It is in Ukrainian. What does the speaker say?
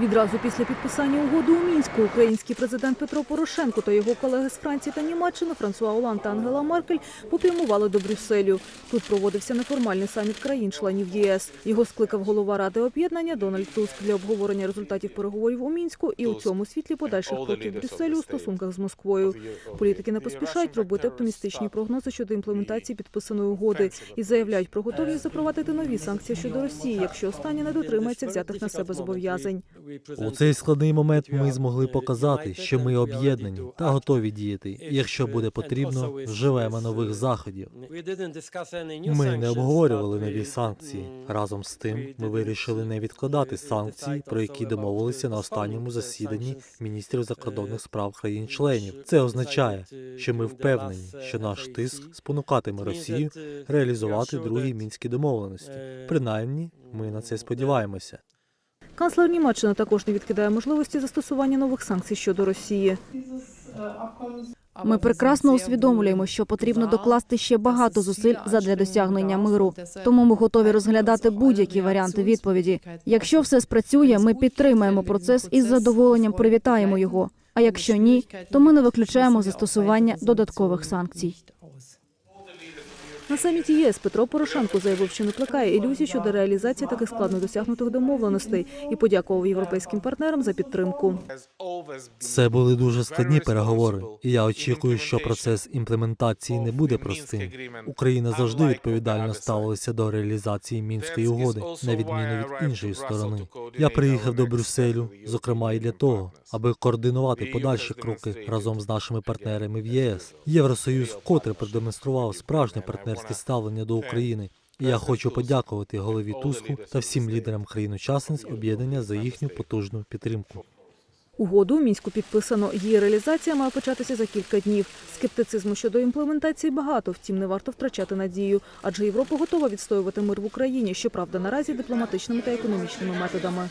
Відразу після підписання угоди у мінську український президент Петро Порошенко та його колеги з Франції та Німеччини Франсуа Оланд та Ангела Меркель попрямували до Брюсселю. Тут проводився неформальний саміт країн-членів ЄС. Його скликав голова Ради об'єднання Дональд Туск для обговорення результатів переговорів у мінську і у цьому світлі подальших кроків Брюсселю у стосунках з Москвою. Політики не поспішають робити оптимістичні прогнози щодо імплементації підписаної угоди і заявляють про готовність запровадити нові санкції щодо Росії, якщо остання не дотримається взятих на себе зобов'язань. У цей складний момент ми змогли показати, що ми об'єднані та готові діяти. І Якщо буде потрібно, вживемо нових заходів. Ми не обговорювали нові санкції. Разом з тим, ми вирішили не відкладати санкції, про які домовилися на останньому засіданні міністрів закордонних справ країн-членів. Це означає, що ми впевнені, що наш тиск спонукатиме Росію реалізувати другі мінські домовленості. Принаймні, ми на це сподіваємося. Канцлер Німеччини також не відкидає можливості застосування нових санкцій щодо Росії. Ми прекрасно усвідомлюємо, що потрібно докласти ще багато зусиль задля досягнення миру. Тому ми готові розглядати будь-які варіанти відповіді. Якщо все спрацює, ми підтримаємо процес і з задоволенням привітаємо його. А якщо ні, то ми не виключаємо застосування додаткових санкцій. На саміті ЄС Петро Порошенко заявив, що не плекає ілюзій щодо реалізації таких складно досягнутих домовленостей і подякував європейським партнерам за підтримку. Це були дуже складні переговори, і я очікую, що процес імплементації не буде простим. Україна завжди відповідально ставилася до реалізації мінської угоди, на відміну від іншої сторони. Я приїхав до Брюсселю, зокрема і для того, аби координувати подальші кроки разом з нашими партнерами в ЄС. Євросоюз вкотре продемонстрував справжнє партнерське ставлення до України. І я хочу подякувати голові Туску та всім лідерам країн-учасниць об'єднання за їхню потужну підтримку. Угоду у мінську підписано. Її реалізація має початися за кілька днів. Скептицизму щодо імплементації багато, втім не варто втрачати надію, адже Європа готова відстоювати мир в Україні, щоправда, наразі дипломатичними та економічними методами.